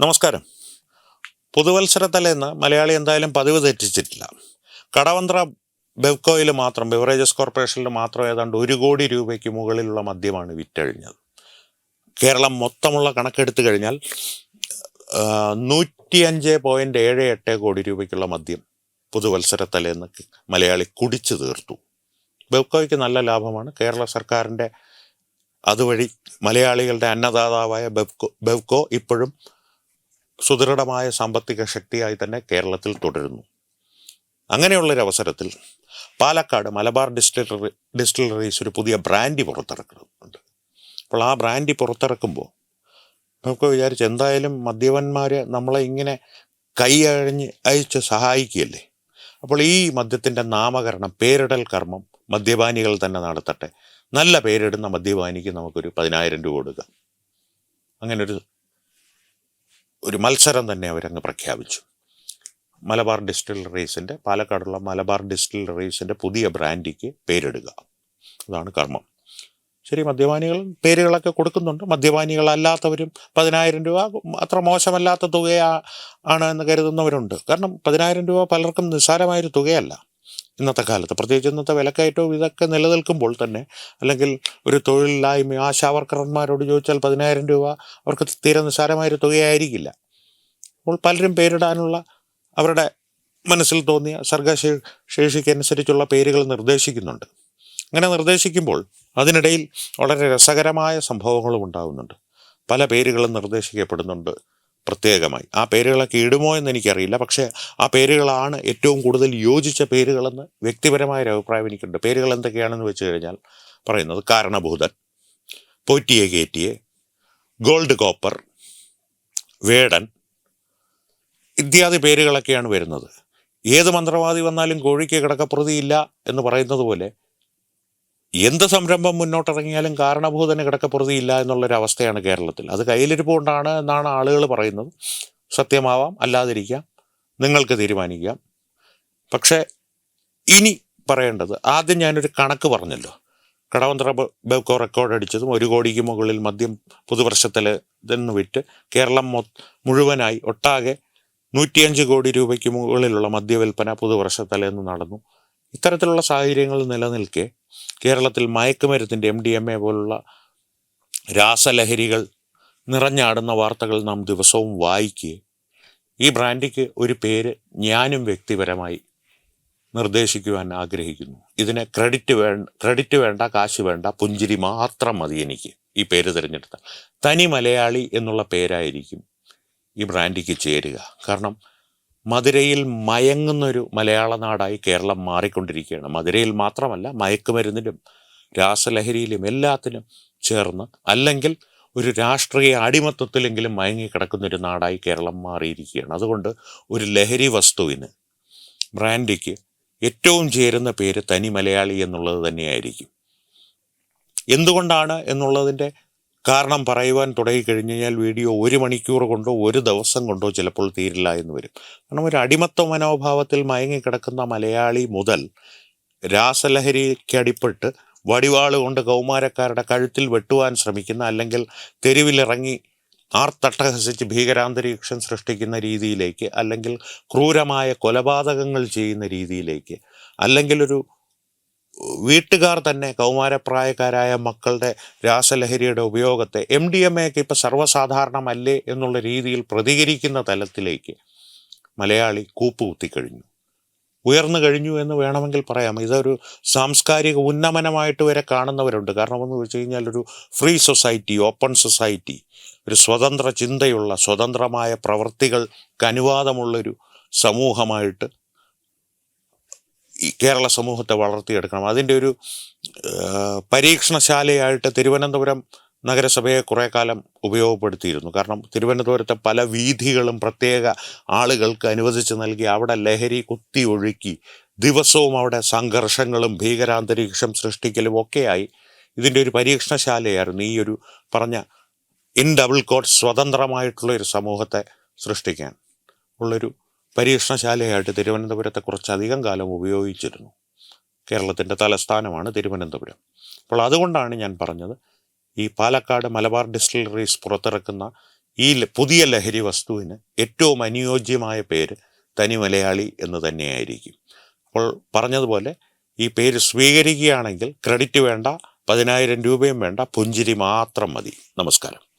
നമസ്കാരം. പുതുവത്സര തലേന്ന് മലയാളി എന്തായാലും പതിവ് തെറ്റിച്ചിട്ടില്ല. കടവന്ത്ര ബെവ്കോയിൽ മാത്രം ബിവറേജസ് കോർപ്പറേഷനിൽ മാത്രം ഏതാണ്ട് ഒരു കോടി രൂപയ്ക്ക് മുകളിലുള്ള മദ്യമാണ് വിറ്റഴിഞ്ഞത്. കേരളം മൊത്തമുള്ള കണക്കെടുത്തു കഴിഞ്ഞാൽ നൂറ്റിയഞ്ച് പോയിന്റ് ഏഴ് എട്ട് കോടി രൂപയ്ക്കുള്ള മദ്യം പുതുവത്സര തലേന്ന് മലയാളി കുടിച്ചു തീർത്തു. ബെവ്കോയ്ക്ക് നല്ല ലാഭമാണ്. കേരള സർക്കാരിന്റെ അതുവഴി മലയാളികളുടെ അന്നദാതാവായ ബെവ്കോ ബെവ്കോ ഇപ്പോഴും സുദൃഢമായ സാമ്പത്തിക ശക്തിയായി തന്നെ കേരളത്തിൽ തുടരുന്നു. അങ്ങനെയുള്ളൊരു അവസരത്തിൽ പാലക്കാട് മലബാർ ഡിസ്റ്റിലറി ഡിസ്റ്റിലറീസ് ഒരു പുതിയ ബ്രാൻഡി പുറത്തിറക്കുന്നുണ്ട്. അപ്പോൾ ആ ബ്രാൻഡി പുറത്തിറക്കുമ്പോൾ നമുക്ക് വിചാരിച്ച് എന്തായാലും മദ്യപന്മാർ നമ്മളെ ഇങ്ങനെ കൈ അഴിഞ്ഞ് അയച്ച് സഹായിക്കുകയല്ലേ? അപ്പോൾ ഈ മദ്യത്തിന്റെ നാമകരണം പേരിടൽ കർമ്മം മദ്യപാനികൾ തന്നെ നടത്തട്ടെ. നല്ല പേരിടുന്ന മദ്യപാനിക്ക് നമുക്കൊരു പതിനായിരം രൂപ കൊടുക്കാം. അങ്ങനെ ഒരു മത്സരം തന്നെ അവരങ്ങ് പ്രഖ്യാപിച്ചു. മലബാർ ഡിസ്റ്റിലറീസിന്റെ പാലക്കാടുള്ള മലബാർ ഡിസ്റ്റിലറീസിന്റെ പുതിയ ബ്രാൻഡിക്ക് പേരിടുക. അതാണ് കർമ്മം. ശരി മദ്യപാനികൾ പേരുകളൊക്കെ കൊടുക്കുന്നുണ്ട്. മദ്യപാനികളല്ലാത്തവരും പതിനായിരം രൂപ അത്ര മോശമല്ലാത്ത തുകയാ ആണ് എന്ന് കരുതുന്നവരുണ്ട്. കാരണം പതിനായിരം രൂപ പലർക്കും നിസ്സാരമായൊരു തുകയല്ല. ഇന്നത്തെ കാലത്ത്. പ്രത്യേകിച്ച് ഇന്നത്തെ വിലക്കയറ്റവും ഇതൊക്കെ നിലനിൽക്കുമ്പോൾ തന്നെ അല്ലെങ്കിൽ ഒരു തൊഴിലില്ലായ്മ ആശാവർക്കർമാരോട് ചോദിച്ചാൽ പതിനായിരം രൂപ അവർക്ക് തീരെ നിസ്സാരമായൊരു തുകയായിരിക്കില്ല. അപ്പോൾ പലരും പേരിടാനുള്ള അവരുടെ മനസ്സിൽ തോന്നിയ സർഗശേഷിക്കനുസരിച്ചുള്ള പേരുകൾ നിർദ്ദേശിക്കുന്നുണ്ട്. അങ്ങനെ നിർദ്ദേശിക്കുമ്പോൾ അതിനിടയിൽ വളരെ രസകരമായ സംഭവങ്ങളും ഉണ്ടാകുന്നുണ്ട് പല പേരുകളും നിർദ്ദേശിക്കപ്പെടുന്നുണ്ട്. പ്രത്യേകമായി. ആ പേരുകളൊക്കെ ഇടുമോ എന്ന് എനിക്കറിയില്ല. പക്ഷേ ആ പേരുകളാണ് ഏറ്റവും കൂടുതൽ യോജിച്ച പേരുകളെന്ന് വ്യക്തിപരമായ ഒരു അഭിപ്രായം എനിക്കുണ്ട്. പേരുകൾ എന്തൊക്കെയാണെന്ന് വെച്ച് കഴിഞ്ഞാൽ പറയുന്നത് കാരണഭൂതൻ പോറ്റിയെ കയറ്റിയെ ഗോൾഡ് കോപ്പർ വേടൻ ഇത്യാദി പേരുകളൊക്കെയാണ് വരുന്നത്. ഏത് മന്ത്രവാദി വന്നാലും കോഴിക്ക് കിടക്കപ്രതിയില്ല എന്ന് പറയുന്നത് പോലെ എന്ത് സംരംഭം മുന്നോട്ടിറങ്ങിയാലും കാരണഭൂതന് കിടക്കപ്പുറതിയില്ല എന്നുള്ളൊരവസ്ഥയാണ് കേരളത്തിൽ. അത് കയ്യിലിരിപ്പുകൊണ്ടാണ് എന്നാണ് ആളുകൾ പറയുന്നത്. സത്യമാവാം അല്ലാതിരിക്കാം. നിങ്ങൾക്ക് തീരുമാനിക്കാം. പക്ഷേ ഇനി പറയേണ്ടത് ആദ്യം ഞാനൊരു കണക്ക് പറഞ്ഞല്ലോ. കടവന്ത്ര ബെവ്കോ റെക്കോർഡ് അടിച്ചതും ഒരു കോടിക്ക് മുകളിൽ മദ്യം പുതുവർഷത്തിൽ നിന്ന് വിറ്റ് കേരളം മുഴുവനായി ഒട്ടാകെ നൂറ്റിയഞ്ച് കോടി രൂപയ്ക്ക് മുകളിലുള്ള മദ്യവിൽപ്പന പുതുവർഷത്തലേന്ന് നടന്നു. ഇത്തരത്തിലുള്ള സാഹചര്യങ്ങൾ നിലനിൽക്കെ കേരളത്തിൽ മയക്കുമരുത്തിന്റെ എം ഡി എം എ പോലുള്ള രാസലഹരികൾ നിറഞ്ഞാടുന്ന വാർത്തകൾ നാം ദിവസവും വായിക്കുകയും ഈ ബ്രാൻഡിക്ക് ഒരു പേര് ഞാനും വ്യക്തിപരമായി നിർദ്ദേശിക്കുവാൻ ആഗ്രഹിക്കുന്നു. ഇതിന് ക്രെഡിറ്റ് വേണ്ട ക്രെഡിറ്റ് വേണ്ട കാശ് വേണ്ട പുഞ്ചിരി മാത്രം മതി എനിക്ക് ഈ പേര് തിരഞ്ഞെടുത്ത തനി മലയാളി എന്നുള്ള പേരായിരിക്കും ഈ ബ്രാൻഡിക്ക് ചേരുക. കാരണം മധുരയിൽ മയങ്ങുന്നൊരു മലയാള നാടായി കേരളം മാറിക്കൊണ്ടിരിക്കുകയാണ്. മധുരയിൽ മാത്രമല്ല മയക്കുമരുന്നിലും രാസലഹരിയിലും എല്ലാത്തിനും ചേർന്ന് അല്ലെങ്കിൽ ഒരു രാഷ്ട്രീയ അടിമത്വത്തിലെങ്കിലും മയങ്ങിക്കിടക്കുന്നൊരു നാടായി കേരളം മാറിയിരിക്കുകയാണ്. അതുകൊണ്ട് ഒരു ലഹരി വസ്തുവിന് ബ്രാൻഡിക്ക് ഏറ്റവും ചേരുന്ന പേര് തനി മലയാളി എന്നുള്ളത് തന്നെയായിരിക്കും. എന്തുകൊണ്ടാണ് എന്നുള്ളതിന്റെ കാരണം പറയുവാൻ തുടങ്ങിക്കഴിഞ്ഞ് കഴിഞ്ഞാൽ വീഡിയോ ഒരു മണിക്കൂർ കൊണ്ടോ ഒരു ദിവസം കൊണ്ടോ ചിലപ്പോൾ തീരില്ല എന്ന് വരും. കാരണം ഒരു അടിമത്ത മനോഭാവത്തിൽ മയങ്ങിക്കിടക്കുന്ന മലയാളി മുതൽ രാസലഹരിക്കടിപ്പെട്ട് വടിവാൾ കൊണ്ട് കൗമാരക്കാരുടെ കഴുത്തിൽ വെട്ടുവാൻ ശ്രമിക്കുന്ന അല്ലെങ്കിൽ തെരുവിലിറങ്ങി ആർത്തട്ടഹസിച്ച് ഭീകരാന്തരീക്ഷം സൃഷ്ടിക്കുന്ന രീതിയിലേക്ക് അല്ലെങ്കിൽ ക്രൂരമായ കൊലപാതകങ്ങൾ ചെയ്യുന്ന രീതിയിലേക്ക് അല്ലെങ്കിൽ ഒരു വീട്ടുകാർ തന്നെ കൗമാരപ്രായക്കാരായ മക്കളുടെ രാസലഹരിയുടെ ഉപയോഗത്തെ എം ഡി എം എക്ക് ഇപ്പം സർവസാധാരണമല്ലേ എന്നുള്ള രീതിയിൽ പ്രതികരിക്കുന്ന തലത്തിലേക്ക് മലയാളി കൂപ്പുകുത്തിക്കഴിഞ്ഞു. ഉയർന്നു കഴിഞ്ഞു എന്ന് വേണമെങ്കിൽ പറയാം. ഇതൊരു സാംസ്കാരിക ഉന്നമനമായിട്ട് വരെ കാണുന്നവരുണ്ട്. കാരണം എന്ന് വെച്ച് കഴിഞ്ഞാൽ ഒരു ഫ്രീ സൊസൈറ്റി ഓപ്പൺ സൊസൈറ്റി ഒരു സ്വതന്ത്ര ചിന്തയുള്ള സ്വതന്ത്രമായ പ്രവൃത്തികൾക്ക് അനുവാദമുള്ളൊരു സമൂഹമായിട്ട് ഈ കേരള സമൂഹത്തെ വളർത്തിയെടുക്കണം. അതിന്റെ ഒരു പരീക്ഷണശാലയായിട്ട് തിരുവനന്തപുരം നഗരസഭയെ കുറേ കാലം ഉപയോഗപ്പെടുത്തിയിരുന്നു. കാരണം തിരുവനന്തപുരത്തെ പല വീഥികളും പ്രത്യേക ആളുകൾക്ക് അനുവദിച്ച് നൽകി അവിടെ ലഹരി കുത്തി ഒഴുക്കി ദിവസവും അവിടെ സംഘർഷങ്ങളും ഭീകരാന്തരീക്ഷം സൃഷ്ടിക്കലും ഒക്കെയായി. ഇതിന്റെ ഒരു പരീക്ഷണശാലയായിരുന്നു. ഈ ഒരു പറഞ്ഞ ഇൻ ഡബിൾ കോട്ട് സ്വതന്ത്രമായിട്ടുള്ള ഒരു സമൂഹത്തെ സൃഷ്ടിക്കാൻ ഉള്ളൊരു പരീക്ഷണശാലയായിട്ട് തിരുവനന്തപുരത്തെ കുറച്ചധികം കാലം ഉപയോഗിച്ചിരുന്നു. കേരളത്തിന്റെ തലസ്ഥാനമാണ് തിരുവനന്തപുരം. അപ്പോൾ അതുകൊണ്ടാണ് ഞാൻ പറഞ്ഞത് ഈ പാലക്കാട് മലബാർ ഡിസ്റ്റിലറീസ് പുറത്തിറക്കുന്ന ഈ പുതിയ ലഹരി വസ്തുവിന് ഏറ്റവും അനുയോജ്യമായ പേര് തനി മലയാളി എന്ന് തന്നെയായിരിക്കും. അപ്പോൾ പറഞ്ഞതുപോലെ ഈ പേര് സ്വീകരിക്കുകയാണെങ്കിൽ ക്രെഡിറ്റ് വേണ്ട പതിനായിരം രൂപയും വേണ്ട പുഞ്ചിരി മാത്രം മതി. നമസ്കാരം.